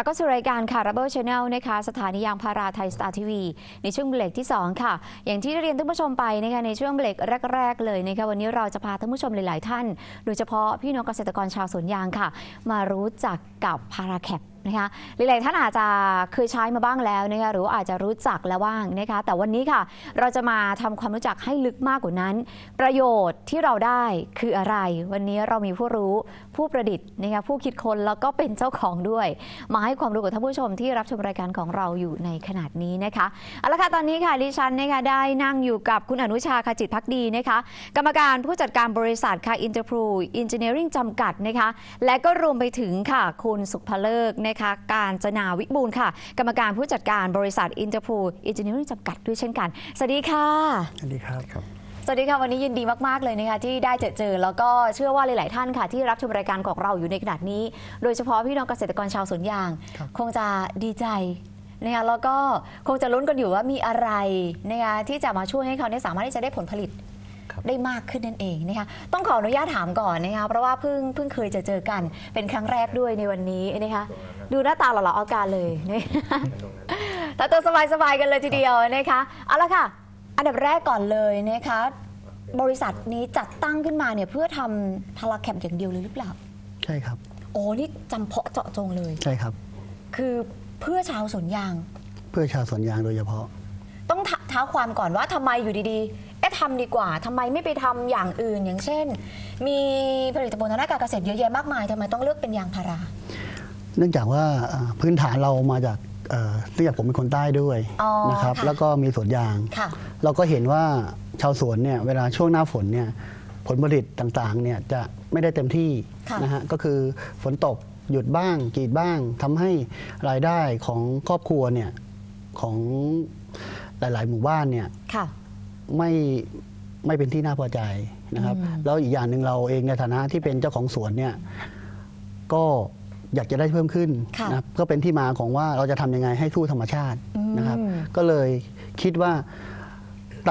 ลับก็สู่รายการค่ะ Rubber Channel นะคะสถานียางพาราไทยสตาร์ทีวีในช่วงเบรกที่ 2 ค่ะ อย่างที่เรียนท่านผู้ชมไปนะคะในช่วงเบรกแรก ๆ เลยนะคะวันนี้เราจะพาท่านผู้ชมหลาย ๆ ท่าน โดยเฉพาะพี่น้องเกษตรกรชาวสวนยางค่ะ มารู้จักกับพาราแคป นะคะหลายๆท่านอาจจะเคยใช้มาบ้างแล้วนะคะหรืออาจจะรู้จักแล้วบ้างนะคะแต่วันนี้ค่ะเราจะมาทำความรู้จักให้ลึกมากกว่านั้น ประโยชน์ที่เราได้คืออะไร วันนี้เรามีผู้รู้ผู้ประดิษฐ์นะคะผู้คิดค้นแล้วก็เป็นเจ้าของด้วย มาให้ความรู้กับท่านผู้ชมที่รับชมรายการของเราอยู่ในขนาดนี้นะคะเอาละค่ะตอนนี้ค่ะดิฉันนะคะได้นั่งอยู่กับคุณอนุชาขจิตพักดีนะคะ กรรมการผู้จัดการบริษัทค่ะ Interpro Engineering จำกัดนะคะและก็รวมไปถึงค่ะคุณสุภเลิกนะคะการจนาวิบูลย์ค่ะ กรรมการผู้จัดการบริษัท Interpro Engineering จำกัดด้วยเช่นกัน สวัสดีค่ะ สวัสดีครับ สวัสดีค่ะ วันนี้ยินดีมาก ๆ เลยนะคะที่ได้เจอเจอ แล้วก็เชื่อว่าหลาย ๆ ท่านค่ะ ที่รับชมรายการของเราอยู่ในขณะนี้ โดยเฉพาะพี่น้องเกษตรกรชาวสวนยาง ครับ คงจะดีใจนะคะแล้วก็คงจะลุ้นกันอยู่ว่ามีอะไรนะคะที่จะมาช่วยให้เขาเนี่ยสามารถที่จะได้ผลผลิตครับ ได้มากขึ้นนั่นเองนะคะต้องขออนุญาตถามก่อนนะคะเพราะว่าเพิ่งเพิ่งเคยจะเจอกันเป็นครั้งแรกด้วยในวันนี้นะคะดูหน้าตาหล่อๆเอาการเลยนะคะแต่ตัวสบายๆกันเลยทีเดียวนะคะเอาละค่ะ อันดับแรกก่อนเลยนะคะ บริษัทนี้จัดตั้งขึ้นมาเนี่ยเพื่อทำพาราแคมอย่างเดียวเลยหรือเปล่า ใช่ครับ โอ้นี่จำเพาะเจาะจงเลย ใช่ครับ คือเพื่อชาวสวนยาง เพื่อชาวสวนยางโดยเฉพาะต้องท เท้าความก่อนว่าทำไมอยู่ดีๆ เอ๊ะทำดีกว่าทำไมไม่ไปทำอย่างอื่น อย่างเช่น มีผลิตผลทางด้านการเกษตรเยอะแยะมากมายทำไมต้องเลือกเป็นยางพารา เนื่องจากว่าเอ่อพื้นฐานเรามาจากเอ่อเนื่องจากผมเป็นคนใต้ด้วยอ๋อนะครับ ค่ะ แล้วก็มีสวนยาง ค่ะ เราก็เห็นว่าชาวสวนเนี่ยเวลาช่วงหน้าฝนเนี่ยผลผลิตต่างๆเนี่ยจะไม่ได้เต็มที่ค่ะนะฮะก็คือฝนตกหยุดบ้างกรีดบ้างทำให้รายได้ของครอบครัวเนี่ยของ หลาย ๆ หมู่บ้านเนี่ยค่ะไม่ไม่เป็นที่น่าพอใจนะครับอืมแล้วอีกอย่างหนึ่งเราเองในฐานะที่เป็นเจ้าของสวนเนี่ยก็อยากจะได้เพิ่มขึ้นค่ะนะครับก็เป็นที่มาของว่าเราจะทำยังไงให้สู้ธรรมชาตินะครับอืมก็เลยคิดว่า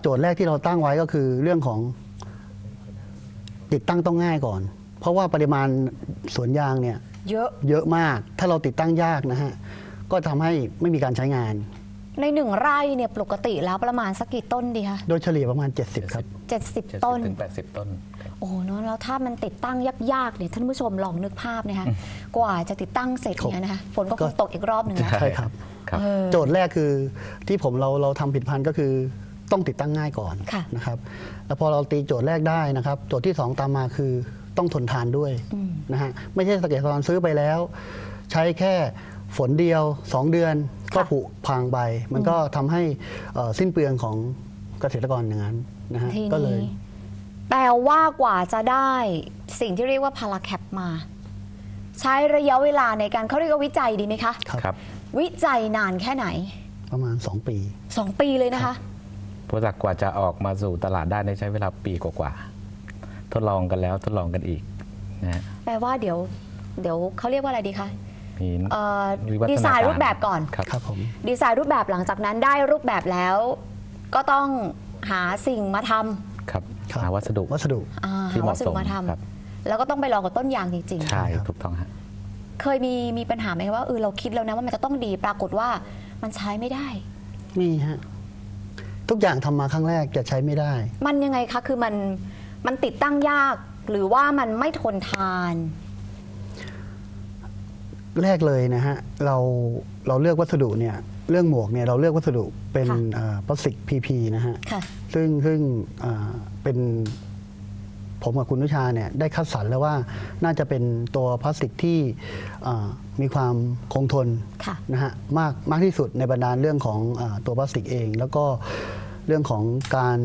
โจทย์แรกที่เราตั้งไว้ก็คือเรื่องของติดตั้งต้องง่ายก่อน เพราะว่าปริมาณสวนยางเนี่ยเยอะเยอะมาก ถ้าเราติดตั้งยากนะฮะก็ทำให้ไม่มีการใช้งาน ในหนึ่งไร่เนี่ยปกติแล้วประมาณสักกี่ต้นดีคะโดยเฉลี่ยประมาณ 70 ครับ 70 ต้น ถึงแปดสิบต้นครับโอ้โหเนอะแล้วถ้ามันติดตั้งยากๆเนี่ยท่านผู้ชมลองนึกภาพนะคะกว่าจะติดตั้งเสร็จเนี่ยนะคะฝนก็คก็งตกอีกรอบหนึ่งนะใช่ครับ ครับ เออ โจทย์แรกคือที่ผมเราเราทำผิดพันธุ์ก็คือต้องติดตั้งง่ายก่อนค่ะ นะครับแล้วพอเราตีโจทย์แรกได้นะครับโจทย์ที่ 2 ตามมาคือต้องทนทานด้วยอืมนะฮะไม่ใช่สเกตตอนซื้อไปแล้ว ใช้แค่ ฝนเดียว 2 เดือนก็ผุพังไป มันก็ทำให้เอ่อสิ้นเปลืองของเกษตรกรอย่างนั้นนะฮะทีก็เลยนี้แปลว่ากว่าจะได้สิ่งที่เรียกว่าพาราแคปมา ใช้ระยะเวลาในการเขาเรียกว่าวิจัยดีไหมคะครับครับวิจัยนานแค่ไหน ประมาณ 2 ปี 2 ปีเลยนะคะโปรดักต์กว่าจะออกมาสู่ตลาดได้ในใช้เวลาปีกว่าๆทดลองกันแล้วทดลองกันอีกนะฮะแปลว่าเดี๋ยว เดี๋ยวเขาเรียกว่าอะไรดีคะมีเอ่อวิวัฒ นาการดีไซน์รูปแบบก่อนครับครับผมดีไซน์รูปแบบหลังจากนั้นได้รูปแบบแล้ว ก็ต้องหาสิ่งมาทำครับครับหาวัสดุวัสดุอ่าที่หาเหวัมาะสสดุมมาทครับำแล้วก็ต้องไปลองกับต้นยางจริงใช่ถูกต้องฮะๆเคยมีมีปัญหาไหมคะว่าเออเราคิดแล้วนะว่ามันจะต้องดีปรากฏว่ามันใช้ไม่ได้มีฮะทุกอย่างทำมาครั้งแรกจะใช้ไม่ได้ มันยังไงคะคือมันมันติดตั้งยากหรือว่ามันไม่ทนทาน แรกเลยนะฮะเราเราเลือกวัสดุเนี่ยเรื่องหมวกเนี่ยเราเลือกวัสดุเป็นค่ะเอ่อพลาสติกพีพีนะฮะค่ะ ซึ่งซึ่งเอ่อเป็นผมกับคุณนุชาเนี่ยได้คัดสรรแล้วว่าน่าจะเป็นตัวพลาสติกที่เอ่อมีความคงทนค่ะ นะฮะมากมากที่สุดในบรรดาเรื่องของเออตัวพลาสติกเอง แล้วก็เรื่องของการ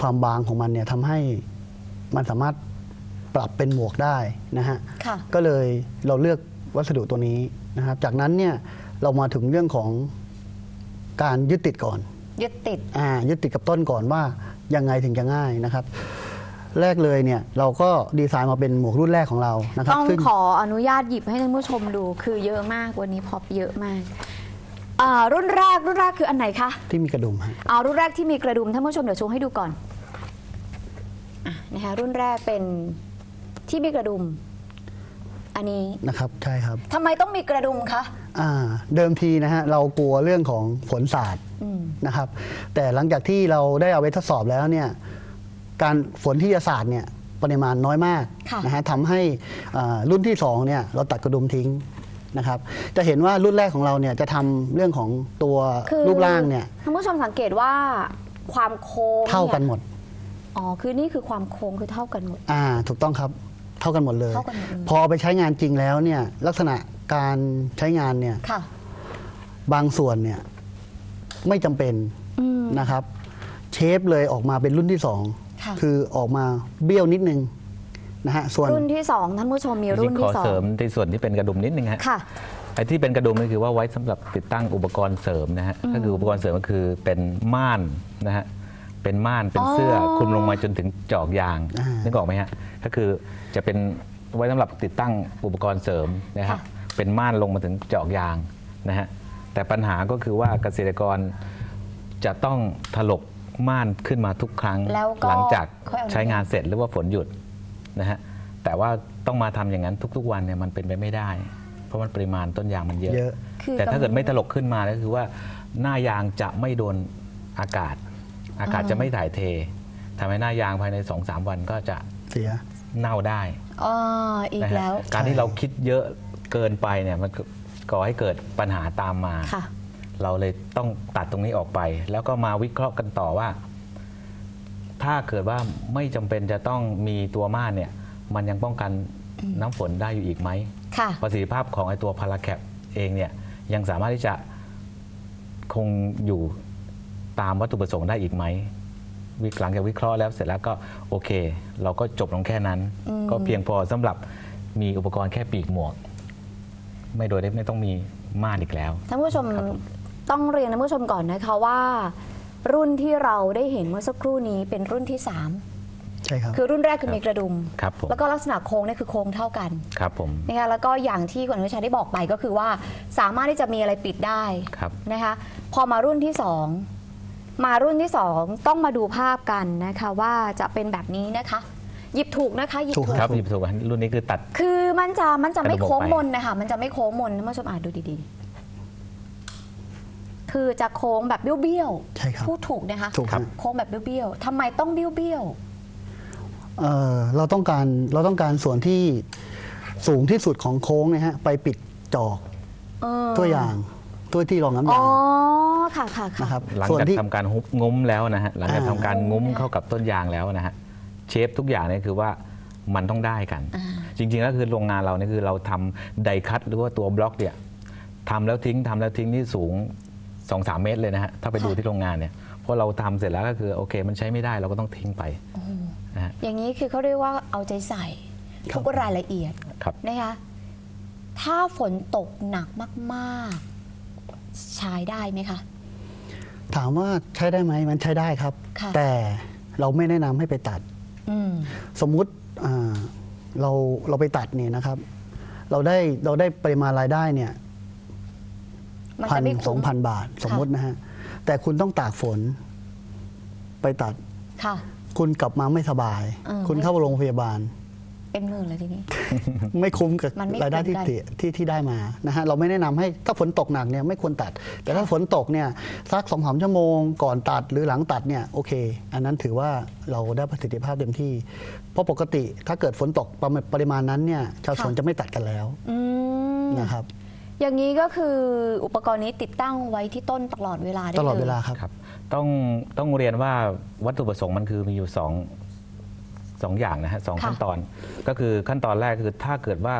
ความบางของมันเนี่ยทำให้มันสามารถปรับเป็นหมวกได้นะฮะ ค่ะ ก็เลยเราเลือก วัสดุตัวนี้นะครับ จากนั้นเนี่ยเรามาถึงเรื่องของการยึดติดก่อน ยึดติดอ่ายึดติดกับต้นก่อนว่ายังไงถึงจะง่ายนะครับ แรกเลยเนี่ยเราก็ดีไซน์มาเป็นหมวกรุ่นแรกของเรานะครับต้องซึ่งขออนุญาตหยิบให้ท่านผู้ชมดู คือเยอะมากวันนี้พอปเยอะมากอ่ารุ่นแรกรุ่นแรกคืออันไหนคะที่มีกระดุมฮะเอารุ่นแรกที่มีกระดุมท่านผู้ชมเดี๋ยวโชว์ให้ดูก่อนอะนะคะรุ่นแรกเป็นที่มีกระดุม อันนี้นะครับใช่ครับทำไมต้องมีกระดุมคะอ่าเดิมทีนะฮะเรากลัวเรื่องของฝนสาดอืมนะครับ แต่หลังจากที่เราได้เอาไปทดสอบแล้วเนี่ยการฝนที่จะสาดเนี่ยปริมาณน้อยมากค่ะ นะฮะทำให้อ่ารุ่นที่2เนี่ยเราตัดกระดุมทิ้งนะครับ จะเห็นว่ารุ่นแรกของเราเนี่ยจะทำเรื่องของตัวคือรูปร่างเนี่ยท่านผู้ชมสังเกตว่าความโค้งเท่ากันยหมด อ๋อคือนี่คือความโค้งคือเท่ากันหมด อ่าถูกต้องครับเท่ากันหมดเลย เท่ากันหมดเลย พอเอาไปใช้งานจริงแล้วเนี่ยลักษณะการใช้งานเนี่ยค่ะ บางส่วนเนี่ยไม่จำเป็นอืม นะครับ เชฟเลยออกมาเป็นรุ่นที่สองค่ะ คือออกมาเบี้ยวนิดนึงนะฮะส่วน รุ่นที่สองท่านผู้ชมมีจรุ่รินงๆขอที่สอเสริงมในส่วนที่เป็นกระดุมนิดนึงฮะ ค่ะ ไอ้ที่เป็นกระดุมนี่คือว่าไว้สำหรับติดตั้งอุปกรณ์เสริมนะฮะก็คืออุปกรณ์เสริมก็คือเป็นม่านนะฮะ เป็นม่านเป็นเสื้อออคลุมลงมาจนถึงจอกยางอ่านึนึกออกไหมฮะก็คือจะเป็นไว้สำหรับติดตั้งอุปกรณ์เสริมนะฮะเป็นม่านลงมาถึงจอกยางนะฮะแต่ปัญหาก็คือว่าเกษตรกรจะต้องถลกม่านขึ้นมาทุกครั้ง แล้วก็หลังจากค่อยเอา ใช้งานเสร็จหรือว่าฝนหยุดนะฮะแต่ว่าต้องมาทำอย่างนั้นทุก ๆ วันเนี่ยมันเป็นไปไม่ได้ เพราะมันปริมาณต้นยางมันเยอะ เยอะ คือแต่ถ้าเกิดไม่ถลกขึ้นมาก็คือว่าหน้ายางจะไม่โดนอากาศ อากาศจะไม่ถ่ายเททำให้หน้ายางภายใน 2-3 วันก็จะเสียเน่าได้อ๋ออีกนะฮะแล้ว การที่เราคิดเยอะเกินไปเนี่ยมันก่อให้เกิดปัญหาตามมา ค่ะ เราเลยต้องตัดตรงนี้ออกไป แล้วก็มาวิเคราะห์กันต่อว่า ถ้าเกิดว่าไม่จำเป็นจะต้องมีตัวม่านเนี่ย มันยังป้องกันน้ำฝนได้อยู่อีกไหม ค่ะ ประสิทธิภาพของไอตัวพาราแคปเองเนี่ยยังสามารถที่จะคงอยู่ ตามวัตถุประสงค์ได้อีกไหมวิหลังจากวิเคราะห์แล้วเสร็จแล้วก็โอเค เราก็จบลงแค่นั้นอืมก็เพียงพอสำหรับมีอุปกรณ์แค่ปีกหมวก ไม่โดยไม่ต้องมีม่านอีกแล้วท่านผู้ชมครับผมต้องเรียนท่านผู้ชมก่อนนะคะว่า รุ่นที่เราได้เห็นเมื่อสักครู่นี้เป็นรุ่นที่ใช่ครับ3คือรุ่นแรกคือมีกระดุมครับผมแล้วก็ลักษณะโค้งเนี่ยคือโค้งเท่ากัน ครับผมนะคะแล้วก็อย่างที่คุณอนุชาได้บอกไปก็คือว่า สามารถที่จะมีอะไรปิดได้ครับนะคะพอมารุ่นที่สอง มารุ่นที่สองต้องมาดูภาพกันนะคะว่าจะเป็นแบบนี้นะคะ หยิบถูกนะคะหยิบถูถูกกครับหยิบถูกอันรุ่นนี้คือตัด คือมันจะมันจะไม่กระดูกโค้งออกไปมนนะคะ มันจะไม่โค้งมนท่านผู้ชมอ่านดูดีๆ คือจะโค้งแบบเบี้ยวใช่ครับพูดถูกนะคะถูกครับ โค้งแบบเบี้ยวๆทำไมต้องเบี้ยวเอ่อเราต้องการเราต้องการส่วนที่สูงที่สุดของโค้งนะฮะไปปิดจอกๆเออตัวอย่างตัวที่รองน้ำอ๋ยาอง ค่ะค่ะค่ะ นะครับหลังส่วนจากที่ ทำการฮุบงุ้มแล้วนะฮะหลังจากอ่า ทำการงุ้มเข้ากับต้นยางแล้วนะฮะเชฟทุกอย่างเนี่ยคือว่ามันต้องได้กัน อ่า จริงๆแล้วคือโรงงานเราเนี่ยคือเราทำไดคัตหรือว่าตัวบล็อกเนี่ยทำแล้วทิ้งทำแล้วทิ้งนี่สูง 2-3 เมตรเลยนะฮะถ้าไปดูที่โรงงานเนี่ยพอเราทำเสร็จแล้วก็คือโอเค มันใช้ไม่ได้เราก็ต้องทิ้งไปนะฮะอย่างนี้คือเขาเรียกว่าเอาใจใส่ครับทุกรายละเอียดครับ นะคะ ถ้าฝนตกหนักมาก ๆ ใช้ได้ไหมคะ ถามว่าใช้ได้ไหมมันใช้ได้ครับ ค่ะ แต่เราไม่แนะนำให้ไปตัด อืม สมมุติอ่าเราเราไปตัดเนี่ยนะครับ เราได้เราได้ปริมาณรายได้เนี่ยมันพัจะนไม่สคุ้องมพันบาท สมมุตินะฮะแต่คุณต้องตากฝน ไปตัด ค่ะ คุณกลับมาไม่สบายเออคุณเข้าโรงพยาบาล เป็นหมื่นเลยทีนี้ ไม่คุ้มกับมันไม่รายได้ที่คุ้มกัน เสียที่ที่ได้มานะฮะเราไม่แนะนำให้ถ้าฝนตกหนักเนี่ยไม่ควรตัด แต่ถ้าฝนตกเนี่ยสักสองสามชั่วโมงก่อนตัดหรือหลังตัดเนี่ยโอเค อันนั้นถือว่าเราได้ประสิทธิภาพเต็มที่ เพราะปกติถ้าเกิดฝนตกประมาณปริมาณนั้นเนี่ยชาวสวนจะไม่ตัดกันแล้วอืมนะครับ อย่างนี้ก็คืออุปกรณ์นี้ติดตั้งไว้ที่ต้นตลอดเวลาได้ตลอดยเวลาครับ ครับต้องต้องเรียนว่าวัตถุประสงค์มันคือมีอยู่สอง สองอย่างนะฮะสองค่ะ ขั้นตอน ก็คือขั้นตอนแรกคือถ้าเกิดว่า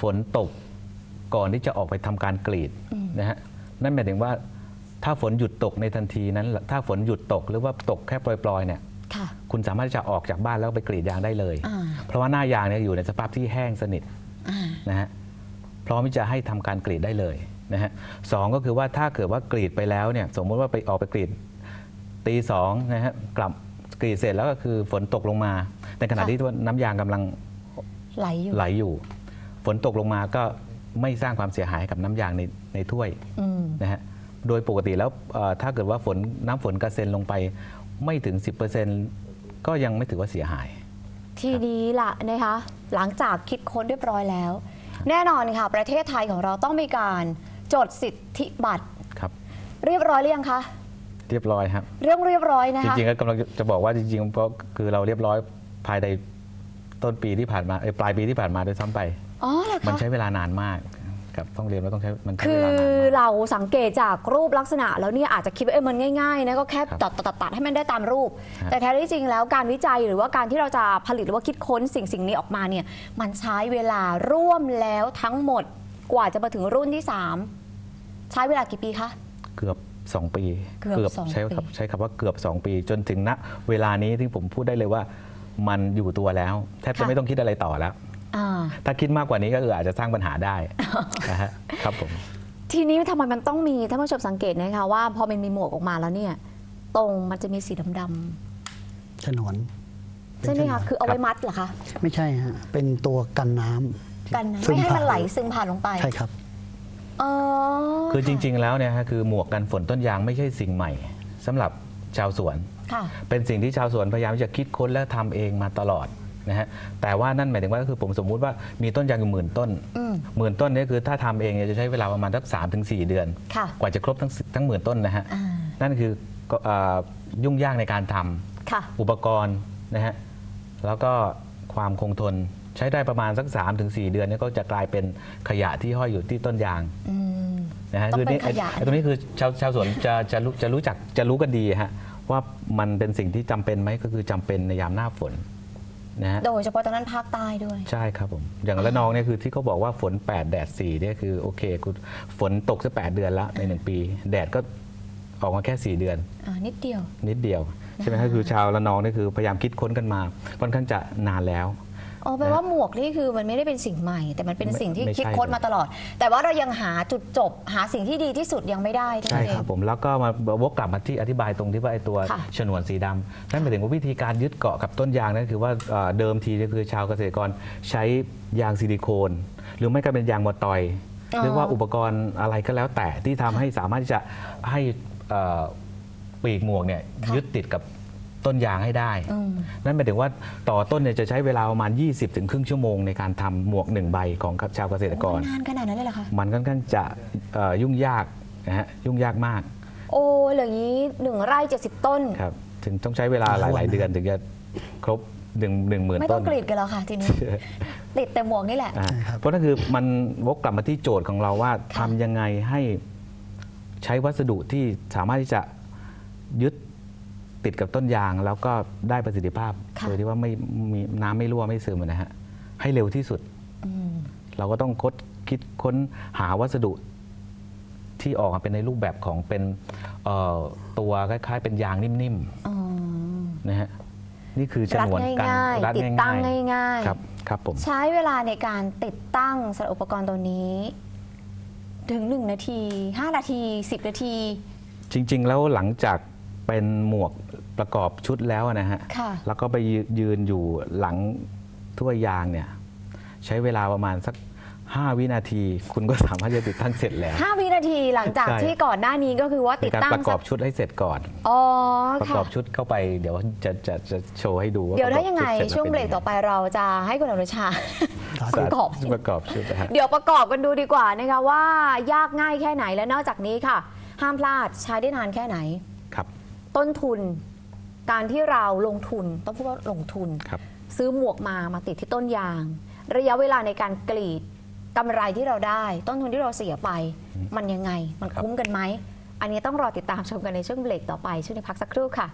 ฝนตกก่อนที่จะออกไปทำการกรีดนะฮะนั่นหมายถึงว่าถ้าฝนหยุดตกในทันทีนั้น ถ้าฝนหยุดตกหรือว่าตกแค่ปล่อยๆเนี่ยค่ะ คุณสามารถที่จะออกจากบ้านแล้วไปกรีดยางได้เลย อ่า เพราะว่าหน้ายางเนี่ยอยู่ในสภาพที่แห้งสนิท อ่า นะฮะพร้อมที่จะให้ทำการกรีดได้เลยนะฮะสองก็คือว่าถ้าเกิดว่ากรีดไปแล้วเนี่ยสมมติว่าไปออกไปกรีดตีสองนะฮะกลับกรีดเสร็จแล้วก็คือฝนตกลงมา ในขณะค่ะ ที่ตัวน้ำยางกำลังไหลอยู่ไหลอยู่ ฝนตกลงมาก็ไม่สร้างความเสียหายให้กับน้ำยางในในถ้วยอืมนะฮะโดยปกติแล้วเอ่อถ้าเกิดว่าฝนน้ำฝนกระเซ็นลงไปไม่ถึง 10%ก็ยังไม่ถือว่าเสียหาย ทีนี้ล่ะนะคะ หลังจากคิดค้นเรียบร้อยแล้ว แน่นอนค่ะ ประเทศไทยของเราต้องมีการจดสิทธิบัตรครับ เรียบร้อยหรือยังคะ เรียบร้อยครับ เรื่องเรียบร้อยนะจคะ ริงๆก็กำลังจะบอกว่าจริงๆก็คือเราเรียบร้อย ภายในต้นปีที่ผ่านมาเอ้ยปลายปีที่ผ่านมาด้วยซ้ำไป อ๋อเหรอมันคะ ใช้เวลานานมากครับต้องเรียนว่าต้องใช้มันใช้คืเวอลานานมาก เราสังเกตจากรูปลักษณะ แล้วเนี่ยอาจจะคิดว่าเอ้ยมันง่ายๆนะก็แค่ครับตัดตัดตัดตัดให้มันได้ตามรูป ครับ แต่แท้ที่จริงแล้วการวิจัยหรือว่าการที่เราจะผลิตหรือว่าคิดค้นสิ่งสิ่งนี้ออกมาเนี่ยมันใช้เวลาร่วมแล้วทั้งหมดกว่าจะมาถึงรุ่นที่3ใช้เวลากี่ปีคะ เกือบ 2 ปีเกือบสองใช้ปี คำใช้คำว่าเกือบ 2 ปี จนถึงณเวลานี้ที่ผมพูดได้เลยว่า มันอยู่ตัวแล้วแทบจะไม่ต้องคิดอะไรต่อแล้วอ่าถ้าคิดมากกว่านี้ก็คืออาจจะสร้างปัญหาได้นะฮะครับผมทีนี้ทำไมมันต้องมีท่านผู้ชมสังเกตนะคะว่าพอมันมีหมวกออกมาแล้วเนี่ยตรงมันจะมีสีดำฉนวนๆใช่ไหมเป็นฉนวคะนคือเอาไว้มัดเหรอคะไม่ใช่ฮะเป็นตัวกันน้ำกันนะซึไม่ให้มันผ่าไหลซึมผ่านลงไปใช่ครับอ๋อคือจริง ๆ แล้วเนี่ยฮะคือหมวกกันฝนต้นยางไม่ใช่สิ่งใหม่สำหรับชาวสวนค่ะ เป็นสิ่งที่ชาวสวนพยายามที่จะคิดค้นและทำเองมาตลอดนะฮะแต่ว่านั่นหมายถึงว่าก็คือผมสมมุติว่ามีต้นยางอยู่หมื่นต้นอืมหมื่นต้นเนี่ยคือถ้าทำเองเนี่ยจะใช้เวลาประมาณสักสามถึงสี่เดือนค่ะกว่าจะครบทั้งทั้งหมื่นต้นนะฮะอ่านั่นคือก็อ่ายุ่งยากในการทำค่ะอุปกรณ์นะฮะแล้วก็ความคงทนใช้ได้ประมาณสัก3-4ถึงเดือนเนี่ยก็จะกลายเป็นขยะที่ห้อยอยู่ที่ต้นยางอืมนะฮะต้องเป็นนี่ไอ้ขยะไอ้ตรงนี้คือชาวชาวสวนจะจะรู้จะรู้จักจะรู้กันดีฮะ ว่ามันเป็นสิ่งที่จำเป็นไหมก็คือจำเป็นในยามหน้าฝนนะฮะโดยเฉพาะตอนนั้นภาคใต้ด้วย ใช่ครับผมอย่างละนองเนี่ยคือที่เขาบอกว่าฝน 8 แดด4เนี่ยคือโอเคคุณฝนตกสักแปดเดือนละในหนึ่งปี แดดก็ออกมาแค่4เดือน อ่านิดเดียว นิดเดียว ใช่ไหมครับคือชาวละนองนี่คือพยายามคิดค้นกันมาค่อนข้างจะนานแล้ว อ๋อแปลว่าหมวกนี่คือมันไม่ได้เป็นสิ่งใหม่ แต่มันเป็นไม่สิ่งที่ไม่ใช่คิดค้นมาตลอด แต่ว่าเรายังหาจุดจบ หาสิ่งที่ดีที่สุดยังไม่ได้เท่าใช่นั้นเอครังบผมแล้วก็มาวกกลับมาที่อธิบายตรงที่ว่าไอ้ตัวค่ะ ฉนวนสีดำนั่นหมายถึงว่าวิธีการยึดเกาะกับต้นยางนั่นคือว่าเอ่อเดิมทีเนี่ยคือชาวเกษตรกรใช้ยางซิลิโคน หรือไม่ก็เป็นยางมอตอยอ๋อหรือว่าอุปกรณ์อะไรก็แล้วแต่ที่ทำให้สามารถที่จะให้เอ่อปีกหมวกเนี่ยยึดติดกับ ต้นยางให้ได้อืมนั่นหมายถึงว่าต่อต้นเนี่ยจะใช้เวลาประมาณ 20 ถึงครึ่งชั่วโมงในการทำหมวกหนึ่งใบของชาวเกษตรกรนานขนาดนั้นเลยเหรอคะมันค่อนข้างจะเอ่อยุ่งยากนะฮะยุ่งยากมาก โอ้ยอย่างนี้หนึ่งไร่เจ็ดสิบต้นครับถึงต้องใช้เวลาหหลายวัลายนๆเดือนถึงจะครบหนึ่งหนึ่งหมื่นไม่ต้ต้อนงกรีดกันแล้วค่ะทีนี้ติดแต่หมวกนี่แหละอ่าใช่ครับเพราะนั่นคือมันวกกลับมาที่โจทย์ของเราว่าค่ะทำยังไงให้ใช้วัสดุที่สามารถที่จะยึด ติดกับต้นยางแล้วก็ได้ประสิทธิภาพค่ะ โดยที่ว่าไม่มีน้ำไม่รั่วไม่ซึมนะฮะให้เร็วที่สุด อืม เราก็ต้องคดคิดค้นหาวัสดุที่ออกมาเป็นในรูปแบบของเป็นเอ่อตัวคล้ายๆ เป็นยางนิ่มอ๋อ ๆนะฮะนี่คือฉรัดนวนกันง่ายรัดๆติดตั้งง่ายครับครับผมๆใช้เวลาในการติดตั้งสำหรับอุปกรณ์ตัวนี้ ถึง 1 นาที 5 นาที 10 นาที จริง ๆ แล้วหลังจากเป็นหมวก ประกอบชุดแล้วนะฮะ ค่ะ แล้วก็ไปยืยืนอยู่หลังถ้วยยางเนี่ย ใช้เวลาประมาณสัก 5 วินาที คุณก็สามารถจะติดตั้งเสร็จแล้ว 5 วินาทีหลังจากใช่ ที่ก่อนหน้านี้ก็คือว่าในติดการตั้งประกอบชุดให้เสร็จก่อน อ๋อประกค่ะอบชุดเข้าไปเดี๋ยวจะจะจะโชว์ให้ดูว่าเดี๋ยวประกถ้าอบยังไงชุดสร็จแช่วงเบรกต่อไปเราจะให้คุณอนุชาประกอบประกอบชุดนะฮะ เดี๋ยวประกอบกันดูดีกว่านะคะว่ายากง่ายแค่ไหนและนอกจากนี้ค่ะ ห้ามพลาดใช้ได้นานแค่ไหน ครับ ต้นทุน การที่เราลงทุนต้องพูดว่าลงทุน ครับซื้อหมวกมามาติดที่ต้นยาง ระยะเวลาในการกรีดกำไรที่เราได้ ต้นทุนที่เราเสียไป มันยังไง มันครับคุ้มกันไหม อันนี้ต้องรอติดตามชมกันในช่วงเบรกต่อไปช่วงนี้พักสักครู่ค่ะ